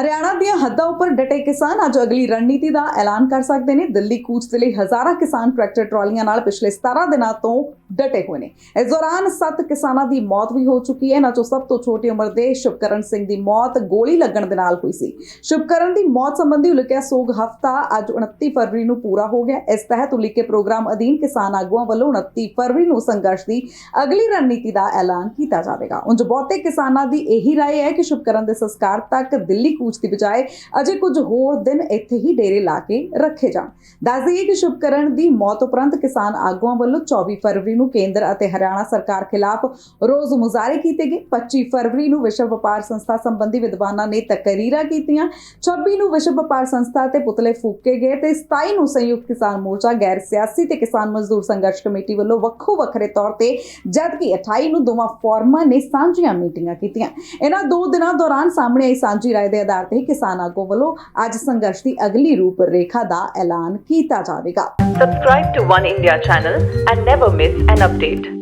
ਹਰਿਆਣਾ ਦੀਆਂ ਹੱਦਾਂ ਉੱਪਰ ਡਟੇ ਕਿਸਾਨ ਅੱਜ ਅਗਲੀ ਰਣਨੀਤੀ ਦਾ ਐਲਾਨ ਕਰ ਸਕਦੇ ਨੇ। ਦਿੱਲੀ ਕੂਚ ਦੇ ਲਈ ਹਜ਼ਾਰਾਂ ਕਿਸਾਨ ਟਰੈਕਟਰ ਟਰਾਲੀਆਂ ਨਾਲ ਪਿਛਲੇ 17 ਦਿਨਾਂ ਤੋਂ ਡਟੇ ਹੋਏ ਨੇ। ਇਸ ਦੌਰਾਨ 7 ਕਿਸਾਨਾਂ ਦੀ ਮੌਤ ਵੀ ਹੋ ਚੁੱਕੀ ਹੈ। ਇਹਨਾਂ ਚੋਂ ਸਭ ਤੋਂ ਛੋਟੀ ਉਮਰ ਦੇ ਸ਼ੁਭਕਰਨ ਸਿੰਘ ਦੀ ਮੌਤ ਗੋਲੀ ਲੱਗਣ ਦੇ ਨਾਲ ਹੋਈ ਸੀ। ਸ਼ੁਭਕਰਨ ਦੀ ਮੌਤ ਸੰਬੰਧੀ ਉਲਕਿਆ ਸੋਗ ਹਫਤਾ ਅੱਜ 29 ਫਰਵਰੀ ਨੂੰ ਪੂਰਾ ਹੋ ਗਿਆ। ਇਸ ਤਹਿਤ ਉਲੀਕੇ ਪ੍ਰੋਗਰਾਮ ਅਧੀਨ ਕਿਸਾਨ ਆਗੂਆਂ ਵੱਲੋਂ 29 ਫਰਵਰੀ ਨੂੰ ਸੰਘਰਸ਼ ਦੀ ਅਗਲੀ ਰਣਨੀਤੀ ਦਾ ਐਲਾਨ ਕੀਤਾ ਜਾਵੇਗਾ। ਉਂਝ ਬਹੁਤੇ ਕਿਸਾਨਾਂ ਦੀ ਇਹੀ ਰਾਏ ਹੈ ਕਿ ਸ਼ੁਭਕਰਨ ਦੇ ਸੰਸਕਾਰ ਤੱਕ ਦਿੱਲੀ ਕੂਚ ਦੀ ਬਜਾਏ ਅਜੇ ਕੁਝ ਹੋਰ ਦਿਨ ਇੱਥੇ ਹੀ ਡੇਰੇ ਲਾ ਕੇ ਰੱਖੇ ਜਾਣ। ਦੱਸ ਦਈਏ ਕਿ ਸ਼ੁਭਕਰਨ ਦੀ ਮੌਤ ਉਪਰੰਤ ਕਿਸਾਨ ਆਗੂਆਂ ਵੱਲੋਂ 24 ਫਰਵਰੀ ਨੂੰ ਕੇਂਦਰ ਅਤੇ ਹਰਿਆਣਾ ਸਰਕਾਰ ਖਿਲਾਫ ਰੋਜ਼ ਮੁਜ਼ਾਹਰੇ ਕੀਤੇ ਗਏ। 25 ਫਰਵਰੀ ਨੂੰ ਵਿਸ਼ਵ ਵਪਾਰ ਸੰਸਥਾ ਸੰਬੰਧੀ ਵਿਦਵਾਨਾਂ ਨੇ ਤਕਰੀਰਾਂ ਕੀਤੀਆਂ। 26 ਨੂੰ ਵਿਸ਼ਵ ਵਪਾਰ ਸੰਸਥਾ ਤੇ ਪੁਤਲੇ ਫੂਕੇ ਗਏ ਤੇ 27 ਨੂੰ ਸੰਯੁਕਤ ਕਿਸਾਨ ਮੋਰਚਾ, ਗੈਰ ਸਿਆਸੀ ਤੇ ਕਿਸਾਨ ਮਜ਼ਦੂਰ ਸੰਘਰਸ਼ ਕਮੇਟੀ ਵੱਲੋਂ ਵੱਖੋ ਵੱਖਰੇ ਤੌਰ ਤੇ ਜਦਕਿ 28 ਨੂੰ ਦੋਵਾਂ ਫੋਰਮਾਂ ਨੇ ਸਾਂਝੀਆਂ ਮੀਟਿੰਗਾਂ ਕੀਤੀਆਂ। ਇਹਨਾਂ ਦੋ ਦਿਨਾਂ ਦੌਰਾਨ ਸਾਹਮਣੇ ਆਈ ਸਾਂਝੀ ਰਾਏ ਦੇ ਆਧਾਰ ਤੇ ਕਿਸਾਨ ਆਗੂ ਵੱਲੋਂ ਅੱਜ ਸੰਘਰਸ਼ ਦੀ ਅਗਲੀ ਰੂਪ ਰੇਖਾ ਦਾ ਐਲਾਨ ਕੀਤਾ ਜਾਵੇਗਾ subscribe to one India channel and never miss an update